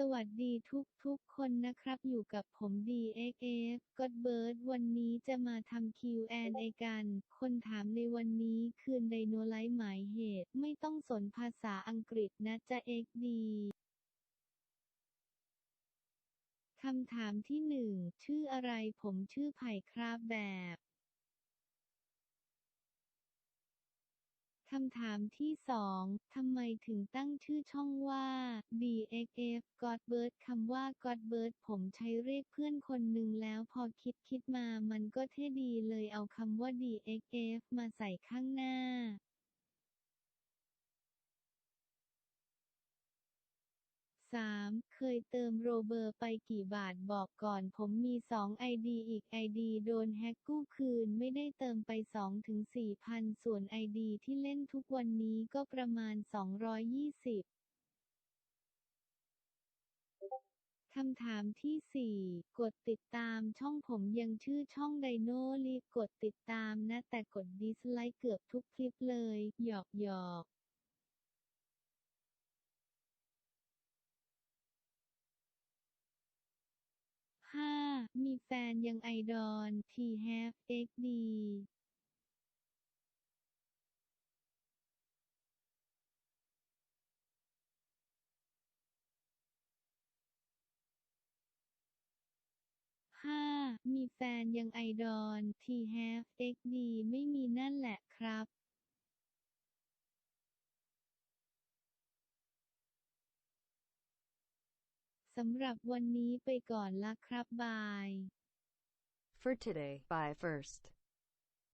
สวัสดีทุกทุกๆคนนะครับอยู่กับผม DXF ก็เบิร์ดวันนี้จะมาทำ Q&A กัน คนถามในวันนี้คือไดโนไลท์หมายเหตุ ไม่ต้องสนภาษาอังกฤษนะจะ XD คำถามที่หนึ่งชื่ออะไรผมชื่อไผ่ครับแบบคำถามที่สองทำไมถึงตั้งชื่อช่องว่า DXF Godbird คำว่า Godbird ผมใช้เรียกเพื่อนคนหนึ่งแล้วพอคิดคิดมามันก็เท่ดีเลยเอาคำว่า DXF มาใส่ข้างหน้า 3. เคยเติมโรเบอร์ไปกี่บาทบอกก่อนผมมี2 ID อีก ID โดนแฮกกู้คืนไม่ได้เติมไป2-4พันส่วน ID ที่เล่นทุกวันนี้ก็ประมาณ220 คำถามที่ 4 กดติดตามช่องผมยังชื่อช่องไดโนรีกดติดตามนะ แต่กดดิสไลค์เกือบทุกคลิปเลย หยอกหยอก 5. มีแฟนยังไอดอล T have XD 5. มีแฟนยังไอดอล T have XD ไม่มีนั่นแหละครับสำหรับวันนี้ไปก่อนละครับบาย For today, bye first.